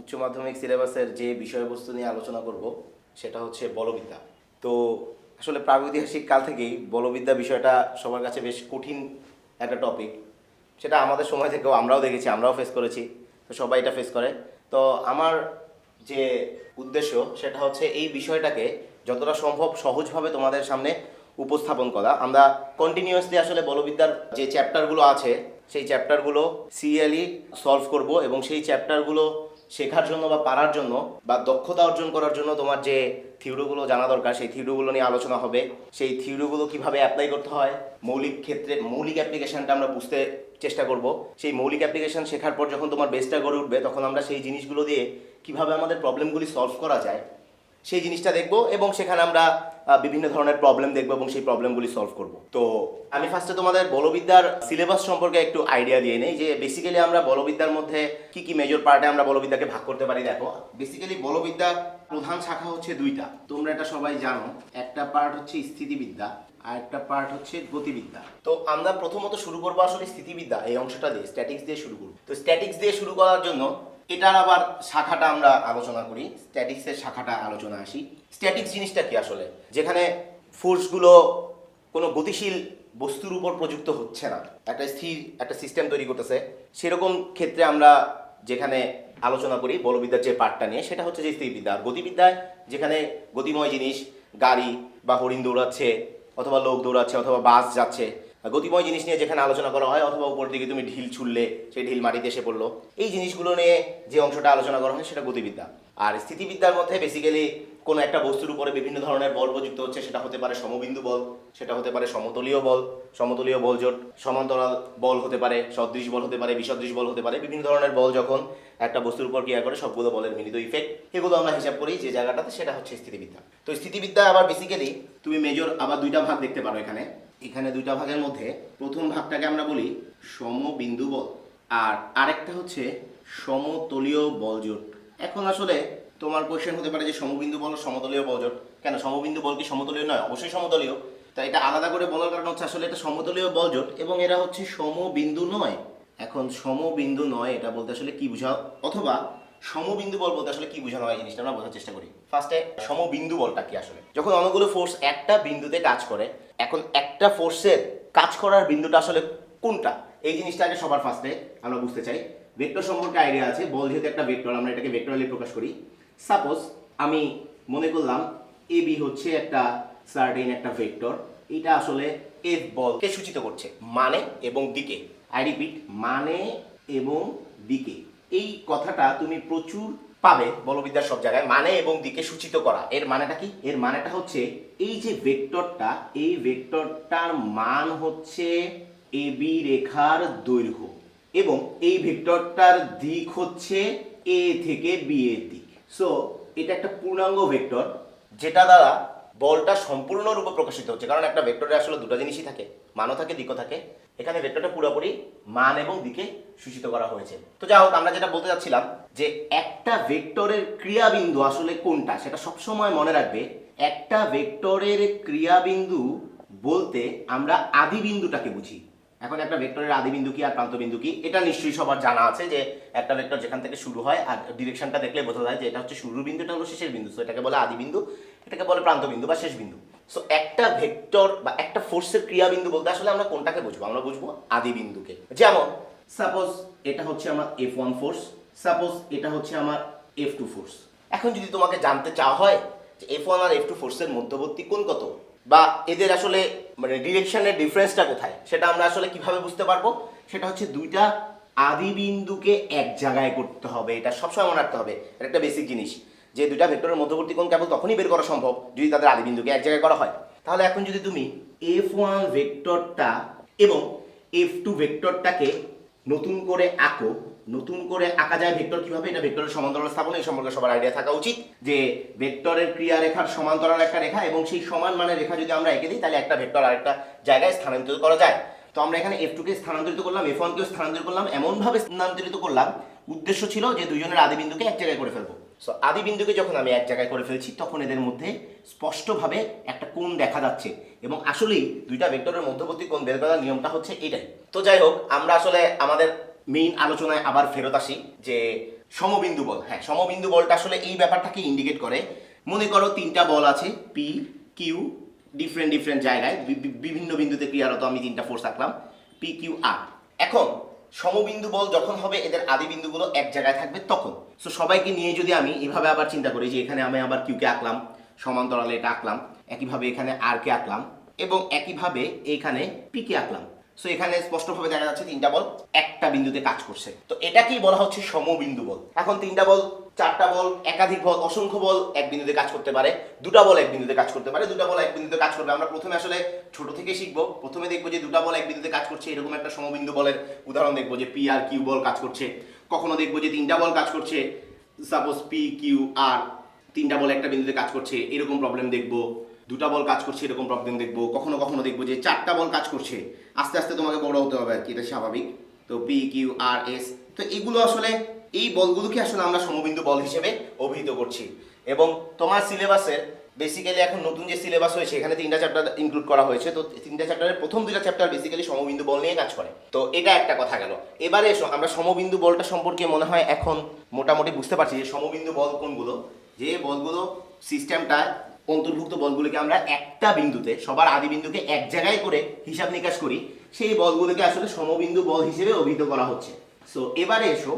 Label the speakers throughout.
Speaker 1: উচ্চ মাধ্যমিক সিলেবাসের যে বিষয়বস্তু নিয়ে আলোচনা করব, সেটা হচ্ছে বলবিদ্যা। তো আসলে প্রাগৈতিহাসিক কাল থেকেই বলবিদ্যা বিষয়টা সবার কাছে বেশ কঠিন একটা টপিক সেটা আমাদের সময় থেকেও আমরাও দেখেছি, আমরাও ফেস করেছি, তো সবাই এটা ফেস করে। তো আমার যে উদ্দেশ্য, সেটা হচ্ছে এই বিষয়টাকে যতটা সম্ভব সহজভাবে তোমাদের সামনে উপস্থাপন করা। আমরা কন্টিনিউয়াসলি আসলে বলবিদ্যার যে চ্যাপ্টারগুলো আছে, সেই চ্যাপ্টারগুলো সিরিয়ালি সলভ করব এবং সেই চ্যাপ্টারগুলো শেখার জন্য বা পারার জন্য বা দক্ষতা অর্জন করার জন্য তোমার যে থিওরিগুলো জানা দরকার, সেই থিওরিগুলো নিয়ে আলোচনা হবে। সেই থিওরিগুলো কীভাবে অ্যাপ্লাই করতে হয়, মৌলিক ক্ষেত্রে, মৌলিক অ্যাপ্লিকেশনটা আমরা বুঝতে চেষ্টা করব। সেই মৌলিক অ্যাপ্লিকেশন শেখার পর যখন তোমার বেসটা গড়ে উঠবে, তখন আমরা সেই জিনিসগুলো দিয়ে কীভাবে আমাদের প্রবলেমগুলি সলভ করা যায় সেই জিনিসটা দেখব এবং সেখানে আমরা বিভিন্ন ধরনের প্রবলেম দেখব এবং সেই প্রবলেমগুলি সলভ করব। তো আমি ফার্স্টে তোমাদের বলবিদ্যার সিলেবাস সম্পর্কে একটু আইডিয়া দিয়ে নেই, যে বেসিক্যালি আমরা বলবিদ্যার মধ্যে কি কি মেজর পার্টে আমরা বলবিদ্যাকে ভাগ করতে পারি দেখো। বেসিক্যালি বলবিদ্যার প্রধান শাখা হচ্ছে দুইটা, তোমরা এটা সবাই জানো। একটা পার্ট হচ্ছে স্থিতিবিদ্যা, আর একটা পার্ট হচ্ছে গতিবিদ্যা। তো আমরা প্রথমত শুরু করব আসলে স্থিতিবিদ্যা, এই অংশটা দিয়ে স্ট্যাটিক্স দিয়ে শুরু করব। তো স্ট্যাটিক্স দিয়ে শুরু করার জন্য এটার আবার শাখাটা আমরা আলোচনা করি, স্ট্যাটিক্সের শাখাটা আলোচনা আসি। স্ট্যাটিক্স জিনিসটা কি আসলে? যেখানে ফোর্সগুলো কোনো গতিশীল বস্তুর উপর প্রযুক্ত হচ্ছে না। একটা স্থির একটা সিস্টেম তৈরি করতেছে। সেরকম ক্ষেত্রে আমরা যেখানে আলোচনা করি, বলবিদ্যার যে পার্টটা নিয়ে, সেটা হচ্ছে যে স্থিরবিদ্যা। আর গতিবিদ্যায় যেখানে গতিময় জিনিস, গাড়ি বা হরিণ দৌড়াচ্ছে, অথবা লোক দৌড়াচ্ছে, অথবা বাস যাচ্ছে গতিময় জিনিস নিয়ে যেখানে আলোচনা করা হয়, অথবা উপর দিকে তুমি ঢিল ছুড়লে, সেই ঢিল মাটিতে এসে পড়ল, এই জিনিসগুলো নিয়ে যে অংশটা আলোচনা করা হয় সেটা গতিবিদ্যা। আর স্থিতিবিদ্যার মধ্যে বেসিক্যালি কোনো একটা বস্তুর উপরে বিভিন্ন ধরনের বল প্রযুক্ত হচ্ছে, সেটা হতে পারে সমবিন্দু বল, সেটা হতে পারে সমতলীয় বল সমতলীয় বল জোট, সমান্তরাল বল হতে পারে, সদৃশ বল হতে পারে, বিসদৃশ বল হতে পারে, বিভিন্ন ধরনের বল যখন একটা বস্তুর উপর ক্রিয়া করে, সবগুলো বলের মিলিত ইফেক্ট এগুলো আমরা হিসাব করি যে জায়গাটাতে সেটা হচ্ছে স্থিতিবিদ্যা। তো স্থিতিবিদ্যা আবার বেসিক্যালি তুমি মেজর আবার দুইটা ভাগ দেখতে পারো এখানে। এখানে দুইটা ভাগের মধ্যে প্রথম ভাগটাকে আমরা বলি সমবিন্দু বল আর আরেকটা হচ্ছে সমতলীয় বলজোট। এখন আসলে তোমার কোয়েশ্চেন হতে পারে যে সমবিন্দু বল সমতলীয় বলজোট। কেন? সমবিন্দু বল কি সমতলীয় নয়? অবশ্যই সমতলীয়। তাই এটা আলাদা করে বলার কারণ হচ্ছে আসলে এটা সমতলীয় বলজোট এবং এরা হচ্ছে সমবিন্দু নয়। এখন সমবিন্দু নয়, এটা বলতে আসলে কি বোঝা অথবা সমবিন্দু বল বলতে আসলে কি বোঝানো হয় জিনিসটা আমরা বোঝার চেষ্টা করি। ফার্স্টে সমবিন্দু বলটা কি আসলে? যখন অনেকগুলো ফোর্স একটা বিন্দুতে কাজ করে, এখন একটা ফোর্সের কাজ করার বিন্দুটা আসলে কোনটা? এই জিনিসটা আগে সবার ফার্স্টে আমরা বুঝতে চাই। ভেক্টর সম্পর্কে আইডিয়া আছে, বল যেহেতু একটা ভেক্টর আমরা এটাকে ভেক্টরালি প্রকাশ করি। সাপোজ আমি মনে করলাম এ বি হচ্ছে একটা সার্টেন একটা ভেক্টর এটা আসলে এফ বলকে সূচিত করছে? মানে এবং দিকে। আই রিপিট মানে এবং দিকে। এই কথাটা তুমি প্রচুর পাবে বলবিদ্যার সব জায়গায় মানে এবং দিকে সূচিত করা। এর মানেটা কি? এর মানেটা হচ্ছে এই যে ভেক্টরটা, এই ভেক্টরটার মান হচ্ছে এ বি রেখার দৈর্ঘ্য এবং এই ভেক্টরটার দিক হচ্ছে এ থেকে বি এর দিক। সো এটা একটা পূর্ণাঙ্গ ভেক্টর, যেটা দ্বারা বলটা সম্পূর্ণরূপে প্রকাশিত হচ্ছে। কারণ একটা ভেক্টরে আসলে দুটো জিনিসই থাকে, মানও থাকে, দিকও থাকে। এখানে ভেক্টরটা পুরোপুরি মান এবং দিকে সূচিত করা হয়েছে। তো যাই হোক, আমরা যেটা বলতে চাচ্ছিলাম যে একটা ভেক্টরের ক্রিয়াবিন্দু আসলে কোনটা, সেটা সবসময় মনে রাখবে, একটা ভেক্টরের ক্রিয়াবিন্দু বলতে আমরা আদি বিন্দুটাকে বুঝি। এখন একটা ভেক্টরের আদি বিন্দু কি আর প্রান্ত বিন্দু কি, এটা নিশ্চয়ই সবার জানা আছে যে একটা ভেক্টর যেখান থেকে শুরু হয় আর ডিরেকশনটা দেখলে বোঝা যায় যে এটা হচ্ছে শুরুর বিন্দুটা হলো শেষের বিন্দু। সো এটাকে বলে আদি বিন্দু এটাকে বলে প্রান্ত বিন্দু বা শেষ বিন্দু সো একটা ভেক্টর বা একটা ফোর্সের ক্রিয়াবিন্দু বলতে আসলে আমরা কোনটাকে বুঝব? আমরা বুঝব আদি বিন্দুকে। যেমন সাপোজ এটা হচ্ছে আমার এফ ওয়ান ফোর্স সাপোজ এটা হচ্ছে আমার এফ টু ফোর্স এখন যদি তোমাকে জানতে চাওয়া হয় যে এফ ওয়ান আর এফ টু ফোর্সের মধ্যবর্তী কোন কত, বা এদের আসলে মানে ডিরেকশনের ডিফারেন্সটা কোথায়, সেটা আমরা আসলে কীভাবে বুঝতে পারব? সেটা হচ্ছে দুইটা আদি বিন্দুকে এক জায়গায় করতে হবে। এটা সবসময় মনে রাখতে হবে। এটা একটা বেসিক জিনিস যে দুইটা ভেক্টরের মধ্যবর্তী কোণ কেবল তখনই বের করা সম্ভব যদি তাদের আদি বিন্দুকে এক জায়গায় করা হয়। তাহলে এখন যদি তুমি এফ ওয়ান ভেক্টরটা এবং এফ টু ভেক্টরটাকে নতুন করে আঁকো, নতুন করে আঁকা যায় ভেক্টর কীভাবে? এটা ভেক্টরের সমান্তরাল স্থাপন এই সম্পর্কে সবার আইডিয়া থাকা উচিত যে ভেক্টরের ক্রিয়া রেখার সমান্তরাল একটা রেখা এবং সেই সমান মানের রেখা যদি আমরা এঁকে দিই, তাহলে একটা ভেক্টর আরেকটা জায়গায় স্থানান্তরিত করা যায়। তো আমরা এখানে এফ টুকে স্থানান্তরিত করলাম এফ ওয়ানকেও স্থানান্তরিত করলাম, এমনভাবে স্থানান্তরিত করলাম, উদ্দেশ্য ছিল যে দুজনের আদি বিন্দুকে এক জায়গায় করে ফেলব। সো আদি বিন্দুকে যখন আমি এক জায়গায় করে ফেলছি, তখন এদের মধ্যে স্পষ্টভাবে একটা কোণ দেখা যাচ্ছে। এবং আসলেই দুইটা ভেক্টরের মধ্যবর্তী কোণ বের করার নিয়মটা হচ্ছে এটাই। তো যাই হোক, আমরা আসলে আমাদের মেইন আলোচনায় আবার ফেরত আসি যে সমবিন্দু বল। হ্যাঁ সমবিন্দু বলটা আসলে এই ব্যাপারটাকে ইন্ডিকেট করে। মনে করো তিনটা বল আছে পি কিউ ডিফারেন্ট ডিফারেন্ট জায়গায়। বিভিন্ন বিন্দুতে ক্রিয়ারত আমি তিনটা ফোর্স আঁকলাম পি কিউ আর এখন সমবিন্দু বল যখন হবে, এদের আদি বিন্দুগুলো এক জায়গায় থাকবে তখন। সো সবাইকে নিয়ে যদি আমি এভাবে আবার চিন্তা করি যে এখানে আমি আবার কিউকে আঁকলাম, সমান্তরালে এটা আঁকলাম, একইভাবে এখানে আর কে আঁকলাম, এবং একইভাবে এখানে পি কে আঁকলাম সো এখানে স্পষ্টভাবে দেখা যাচ্ছে তিনটা বল একটা বিন্দুতে কাজ করছে। তো এটাকেই বলা হচ্ছে সমবিন্দু বল। এখন তিনটা বল, চারটা বল, একাধিক বল, অসংখ্য বল এক বিন্দুতে কাজ করতে পারে। দুটা বল এক বিন্দুতে কাজ করতে পারে। দুটা বল এক বিন্দুতে কাজ করবে। আমরা প্রথমে আসলে ছোট থেকে শিখব। প্রথমে দেখব যে দুটা বল এক বিন্দুতে কাজ করছে, এরকম একটা সমবিন্দু বলের উদাহরণ দেখব যে পি আর কিউ বল কাজ করছে। কখনো দেখব যে তিনটা বল কাজ করছে সাপোজ পি কিউ আর তিনটা বল একটা বিন্দুতে কাজ করছে, এরকম প্রবলেম দেখব। দুটা বল কাজ করছে, এরকম প্রবলেম দেখব। কখনো কখনো দেখব যে চারটা বল কাজ করছে। আস্তে আস্তে তোমাকে বড় হতে হবে আর কি, এটা স্বাভাবিক। তো পি কিউ আর এস তো এগুলো আসলে এই বলগুলোকে আসলে আমরা সমবিন্দু বল হিসেবে অভিহিত করছি। এবং তোমার সিলেবাসের বেসিক্যালি এখন নতুন যে সিলেবাস হয়েছে, এখানে তিনটা চ্যাপ্টার ইনক্লুড করা হয়েছে। তো তিনটা চ্যাপ্টারের প্রথম দুটা চ্যাপ্টার বেসিক্যালি সমবিন্দু বল নিয়ে কাজ করে। তো এটা একটা কথা গেল। এবারে এসো, আমরা সমবিন্দু বলটা সম্পর্কে মনে হয় এখন মোটামুটি বুঝতে পারছি যে সমবিন্দু বল কোনগুলো। যে বলগুলো সিস্টেমটা অন্তর্ভুক্ত বলগুলোকে আমরা একটা বিন্দুতে, সবার আদি বিন্দুকে এক জায়গায় করে হিসাব নিকাশ করি, সেই বলগুলোকে আসলে সমবিন্দু বল হিসেবে অভিহিত করা হচ্ছে। সো এবারে এসো,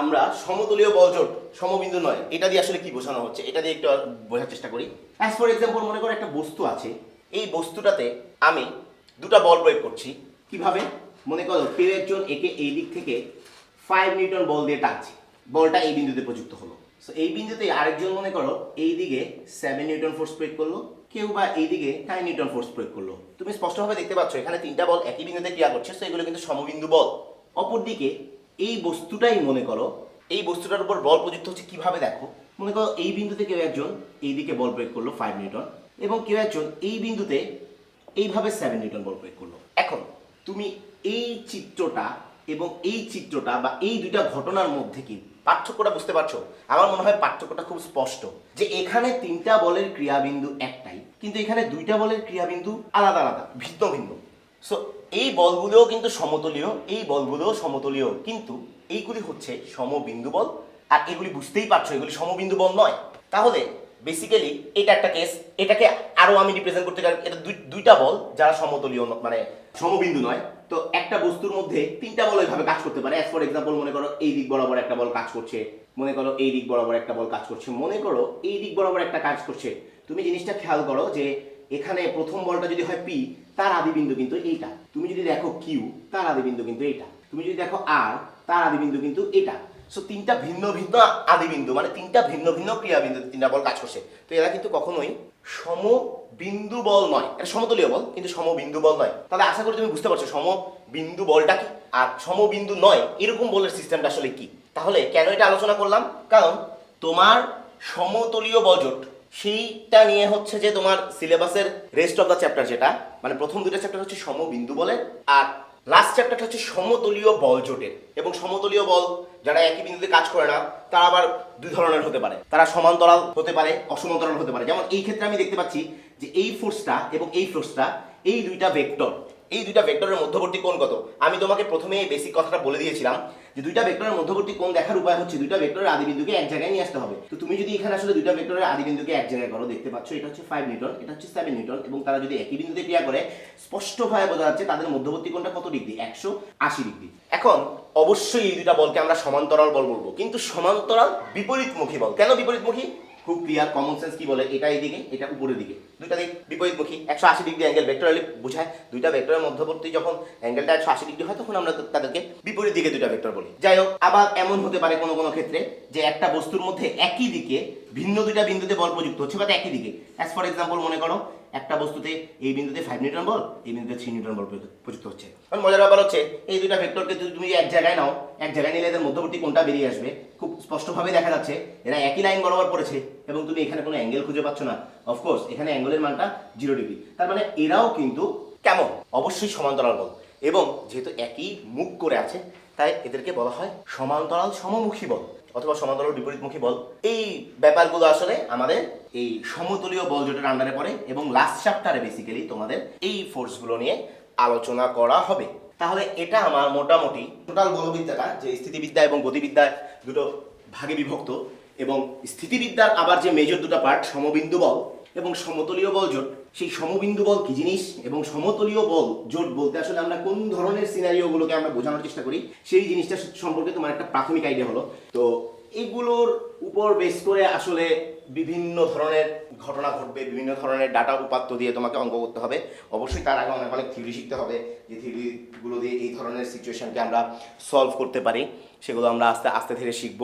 Speaker 1: আমরা সমতলীয় বলজোট সমবিন্দু নয়, এটা দিয়ে আসলে কি বোঝানো হচ্ছে? এটা দিয়ে একটু বোঝার চেষ্টা করি। অ্যাজ ফর এক্সাম্পল মনে করো একটা বস্তু আছে, এই বস্তুটাতে আমি দুটা বল প্রয়োগ করছি। কীভাবে? মনে করো কেউ একজন একে এই দিক থেকে ফাইভ নিউটন বল দিয়ে টানছে, বলটা এই বিন্দুতে প্রযুক্ত হলো। সো এই বিন্দুতে আরেকজন মনে করো, এই দিকে সেভেন নিউটন ফোর্স প্রয়োগ করল, কেউ বা এই দিকে নাইন নিউটন ফোর্স প্রয়োগ করল। তুমি স্পষ্টভাবে দেখতে পাচ্ছ, এখানে তিনটা বল একই বিন্দুতে ক্রিয়া করছে সো এগুলো কিন্তু সমবিন্দু বল। অপরদিকে এই বস্তুটাই মনে করো, এই বস্তুটার উপর বল প্রযুক্ত হচ্ছে কীভাবে দেখো? মনে করো এই বিন্দুতে কেউ একজন এই দিকে বল প্রয়োগ করল ফাইভ নিউটন, এবং কেউ একজন এই বিন্দুতে এইভাবে সেভেন নিউটন বল প্রয়োগ করল। এখন, তুমি এই চিত্রটা এবং এই চিত্রটা বা এই দুইটা ঘটনার মধ্যে কি পার্থক্যটা বুঝতে পারছ? আমার মনে হয় পার্থক্যটা খুব স্পষ্ট। যে এখানে তিনটা বলের ক্রিয়াবিন্দু একটাই, কিন্তু এখানে দুইটা বলের ক্রিয়াবিন্দু আলাদা আলাদা, ভিন্ন ভিন্ন। সো এই বলগুলোও কিন্তু সমতলীয়, এই বলগুলোও সমতলীয়, কিন্তু এইগুলি হচ্ছে সমবিন্দু বল, আর এগুলি বুঝতেই পারছ, এগুলি সমবিন্দু বল নয়। তাহলে বেসিক্যালি এটা একটা কেস এটাকে আরও আমি রিপ্রেজেন্ট করতে পারি এটা দুই- দুইটা বল যারা সমতলীয় মানে সমবিন্দু নয়। তো একটা বস্তুর মধ্যে তিনটা বল এইভাবে কাজ করতে পারে। ফর এক্সাম্পল মনে করো এই দিক বরাবর একটা বল কাজ করছে। মনে করো এই দিক বরাবর একটা বল কাজ করছে। মনে করো এই দিক বরাবর একটা কাজ করছে। তুমি জিনিসটা খেয়াল করো যে এখানে প্রথম বলটা যদি হয় পি তার আদি বিন্দু কিন্তু এইটা। তুমি যদি দেখো কিউ তার আদি বিন্দু কিন্তু এইটা। তুমি যদি দেখো আর তার আদি বিন্দু কিন্তু এটা সো তিনটা ভিন্ন ভিন্ন আদি বিন্দু মানে তিনটা ভিন্ন ভিন্ন ক্রিয়া বিন্দু তিনটা বল কাজ করছে। তো এরা কিন্তু কখনোই সম বিন্দু বল নয়। এটা সমতলীয় বল, কিন্তু সমবিন্দু বল নয়। তাহলে আশা করি তুমি বুঝতে পারছ সম বিন্দু বলটা কি? আর সমবিন্দু নয়, এরকম বলের সিস্টেমটা আসলে কি? তাহলে কেন এটা আলোচনা করলাম? কারণ তোমার সমতলীয় বলজোট সেইটা নিয়ে হচ্ছে যে তোমার সিলেবাসের রেস্ট অফ দ্য চ্যাপ্টার যেটা মানে প্রথম দুটো চ্যাপ্টার হচ্ছে সমবিন্দু বলের, আর লাস্ট চ্যাপ্টারটা হচ্ছে সমতলীয় বল জোটের। এবং সমতলীয় বল যারা একই বিন্দুতে কাজ করে না, তারা আবার দুই ধরনের হতে পারে। তারা সমান্তরাল হতে পারে অসমান্তরাল হতে পারে। যেমন এই ক্ষেত্রে আমি দেখতে পাচ্ছি যে এই ফোর্সটা এবং এই ফোর্সটা এই দুইটা ভেক্টর এই দুইটা ভেক্টরের মধ্যবর্তী কোণ কত? আমি তোমাকে প্রথমে এই বেসিক কথাটা বলে দিয়েছিলাম যে দুইটা ভেক্টরের মধ্যবর্তী কোণ দেখার উপায় হচ্ছে দুইটা ভেক্টরের আদি বিন্দুকে এক জায়গায় নিয়ে আসতে হবে। তো তুমি যদি এখানে আসলে দুইটা ভেক্টরের আদি বিন্দুকে এক জায়গায় করো, দেখতে পাচ্ছ এটা হচ্ছে ফাইভ নিউটন, এটা হচ্ছে সেভেন নিউটন এবং তারা যদি একই বিন্দুতে ক্রিয়া করে, স্পষ্টভাবে বোঝা যাচ্ছে তাদের মধ্যবর্তী কোণটা কত ডিগ্রি? একশো আশি ডিগ্রি। এখন অবশ্যই এই দুইটা বলকে আমরা সমান্তরাল বল বলব, কিন্তু সমান্তরাল বিপরীতমুখী বল। কেন বিপরীতমুখী? খুব ক্লিয়ার কমন সেন্স কি বলে? এটা এইদিকে, এটা উপরের দিকে। দুইটা দিক বিপরীতমুখী। একশো আশি ডিগ্রি অ্যাঙ্গেল ভেক্টরালি বোঝায় দুইটা ভেক্টরের মধ্যবর্তী যখন অ্যাঙ্গেলটা একশো আশি ডিগ্রি হয়, তখন আমরা তাদেরকে বিপরীত দিকে দুইটা ভেক্টর বলি। যাই হোক, আবার এমন হতে পারে কোনো কোনো ক্ষেত্রে যে একটা বস্তুর মধ্যে একই দিকে ভিন্ন দুইটা বিন্দুতে বল প্রযুক্ত হচ্ছে, বা একই দিকে। অ্যাজ ফর এক্সাম্পল মনে করো একটা বস্তুতে এই বিন্দুতে ফাইভ নিউটন বল, এই বিন্দুতে থ্রি নিউটন বল প্রযুক্ত- হচ্ছে। কারণ মজার ব্যাপার হচ্ছে, এই দুইটা ভেক্টরকে যদি তুমি এক জায়গায় নাও, এক জায়গায় নিলে এদের মধ্যবর্তী কোনটা বেরিয়ে আসবে। খুব স্পষ্টভাবে দেখা যাচ্ছে, এরা একই লাইন বরাবর পড়েছে এবং তুমি এখানে কোনো অ্যাঙ্গেল খুঁজে পাচ্ছ না। অফকোর্স এখানে অ্যাঙ্গেলের মানটা জিরো ডিগ্রি তার মানে এরাও কিন্তু কেমন? অবশ্যই সমান্তরাল বল। এবং যেহেতু একই মুখ করে আছে, তাই এদেরকে বলা হয় সমান্তরাল সমমুখী বল। অথবা সমান্তরাল বিপরীতমুখী বল, এই ব্যাপারগুলো আসলে আমাদের এই সমতলীয় বল জোটের আন্ডারে পড়ে এবং লাস্ট চ্যাপ্টারে বেসিক্যালি তোমাদের এই ফোর্সগুলো নিয়ে আলোচনা করা হবে। তাহলে এটা আমার মোটামুটি টোটাল বলবিদ্যাটা যে স্থিতিবিদ্যা এবং গতিবিদ্যা দুটো ভাগে বিভক্ত এবং স্থিতিবিদ্যার আবার যে মেজর দুটো পার্ট সমবিন্দু বল এবং সমতলীয় বল জোট সেই সমবিন্দু বল কি জিনিস এবং সমতলীয় বল, জোট বলতে আসলে আমরা কোন ধরনের সিনারিওগুলোকে আমরা বোঝানোর চেষ্টা করি, সেই জিনিসটা সম্পর্কে তোমার একটা প্রাথমিক আইডিয়া হলো। তো এগুলোর উপর বেস করে আসলে বিভিন্ন ধরনের ঘটনা ঘটবে, বিভিন্ন ধরনের ডাটা উপাত্ত দিয়ে তোমাকে অঙ্ক করতে হবে। অবশ্যই তার আগে অনেক অনেক থিওরি শিখতে হবে, যে থিওরিগুলো দিয়ে এই ধরনের সিচুয়েশনকে আমরা সলভ করতে পারি, সেগুলো আমরা আস্তে আস্তে ধীরে শিখব।